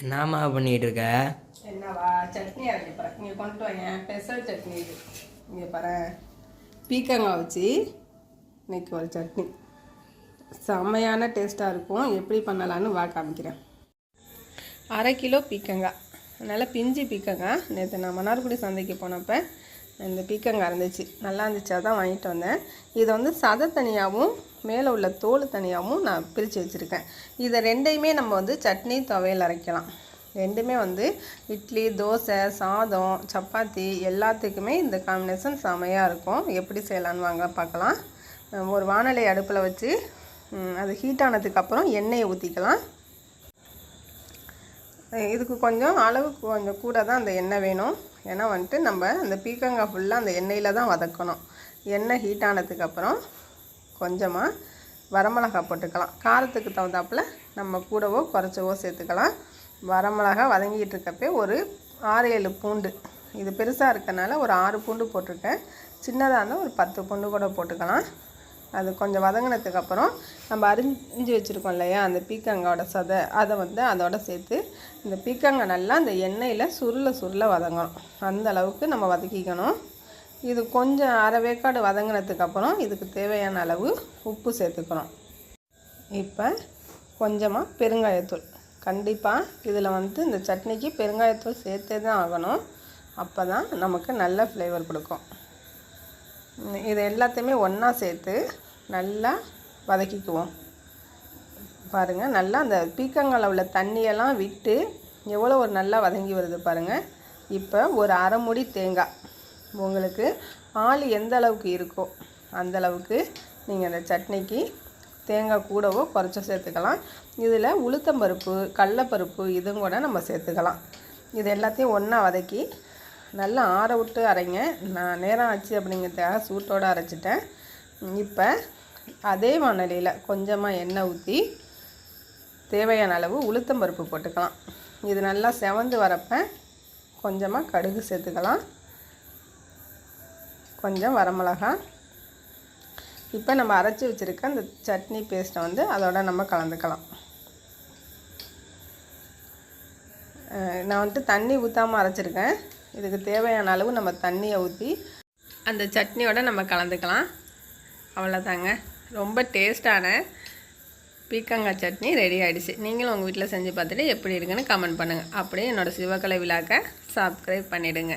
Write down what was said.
என்னம்மா பண்ணிட்டு இருக்க என்னவா? சட்னி அரைக்க போகிறேன் இங்கே கொண்டு வாங்க. பெசல் சட்னி இது. இங்கே பாரு. பீக்கங்காய் வச்சு இன்னைக்கு ஒரு சட்னி. செம்மையான டேஸ்ட்டாக இருக்கும். எப்படி பண்ணலான்னு வா காமிக்கிறேன். அரை கிலோ பீக்கங்காய். நல்லா பிஞ்சு பீக்கங்காய். நேற்று நான் மன்னார்குடி சந்தைக்கு போனப்போ இந்த பீக்கங்காய் இருந்துச்சு. நல்லா இருந்துச்சு. அதான் வாங்கிட்டு வந்தேன். இதை வந்து சதை தனியாகவும் மேலே உள்ள தோல் தனியாகவும் நான் பிரித்து வச்சுருக்கேன். இதை ரெண்டையுமே நம்ம வந்து சட்னி துவையல் அரைக்கலாம். ரெண்டுமே வந்து இட்லி தோசை சாதம் சப்பாத்தி எல்லாத்துக்குமே இந்த காம்பினேஷன் செமையாக இருக்கும். எப்படி செய்யலான்னு வாங்க பார்க்கலாம். ஒரு வானலை அடுப்பில் வச்சு அது ஹீட் ஆனதுக்கப்புறம் எண்ணெயை ஊற்றிக்கலாம் இதுக்கு கொஞ்சம் அளவு கொஞ்சம் கூட தான் அந்த எண்ணெய் வேணும். ஏன்னா வந்துட்டு நம்ம அந்த பீக்கங்காய் ஃபுல்லாக அந்த எண்ணெயில் தான் வதக்கணும். எண்ணெய் ஹீட் ஆனதுக்கப்புறம் கொஞ்சமாக வரமிளகா போட்டுக்கலாம். காரத்துக்கு தகுந்தாப்புல நம்ம கூடவோ குறைச்சவோ சேர்த்துக்கலாம். வரமிளகா வதங்கிட்டு இருக்கப்பே ஒரு ஆறு ஏழு பூண்டு. இது பெருசாக இருக்கனால ஒரு ஆறு பூண்டு போட்டிருக்கேன். சின்னதாக இருந்தால் ஒரு பத்து பூண்டு கூட போட்டுக்கலாம். அது கொஞ்சம் வதங்கினதுக்கப்புறம் நம்ம அரிஞ்சு வச்சுருக்கோம் இல்லையா அந்த பீக்கங்காவோட சதை அதை வந்து அதோட சேர்த்து இந்த பீக்கங்காய் நல்லா அந்த எண்ணெயில் சுருள சுருள வதங்கணும். அந்த அளவுக்கு நம்ம வதக்கிக்கணும். இது கொஞ்சம் அரை வேக்காடு வதங்கினதுக்கப்புறம் இதுக்கு தேவையான அளவு உப்பு சேர்த்துக்கணும். இப்போ கொஞ்சமாக பெருங்காயத்தூள். கண்டிப்பாக இதில் வந்து இந்த சட்னிக்கு பெருங்காயத்தூள் சேர்த்தே தான் ஆகணும். அப்போ தான் நமக்கு நல்ல ஃப்ளேவர் கொடுக்கும். இது எல்லாத்தையுமே ஒன்றா சேர்த்து நல்லா வதக்கிக்குவோம். பாருங்கள் நல்லா அந்த பீக்கங்கால உள்ள தண்ணியெல்லாம் விட்டு எவ்வளோ ஒரு நல்லா வதங்கி வருது பாருங்கள் இப்போ ஒரு அரைமுடி தேங்காய். உங்களுக்கு ஆள் எந்த அளவுக்கு இருக்கோ அந்த அளவுக்கு நீங்கள் அந்த சட்னிக்கு தேங்காய் கூடவோ குறைச்சோ சேர்த்துக்கலாம். இதில் உளுத்தம்பருப்பு கடலப்பருப்பு இதுவும் கூட நம்ம சேர்த்துக்கலாம். இது எல்லாத்தையும் ஒன்றா வதக்கி நல்லா ஆற விட்டு அரைங்க. நான் நேரம் ஆச்சு அப்படிங்கிறதுக்காக சூட்டோடு அரைச்சிட்டேன். இப்போ அதே வானலியில் கொஞ்சமாக எண்ணெய் ஊற்றி தேவையான அளவு உளுத்தம் பருப்பு போட்டுக்கலாம். இது நல்லா செவந்து வரப்ப கொஞ்சமாக கடுகு சேர்த்துக்கலாம். கொஞ்சம் வரமிளகா. இப்போ நம்ம அரைச்சி வச்சுருக்க அந்த சட்னி பேஸ்ட்டை வந்து அதோட நம்ம கலந்துக்கலாம். நான் வந்துட்டு தண்ணி ஊற்றாமல் அரைச்சிருக்கேன். இதுக்கு தேவையான அளவு நம்ம தண்ணியை ஊற்றி அந்த சட்னியோடு நம்ம கலந்துக்கலாம். அவ்வளோதாங்க ரொம்ப டேஸ்டான பீக்கங்காய் சட்னி ரெடி ஆகிடுச்சு நீங்களும் உங்கள் வீட்டில் செஞ்சு பார்த்துட்டு எப்படி இருக்குன்னு கமெண்ட் பண்ணுங்கள் அப்படியே என்னோடய சிவகலை விழாக்க சப்ஸ்கிரைப் பண்ணிவிடுங்க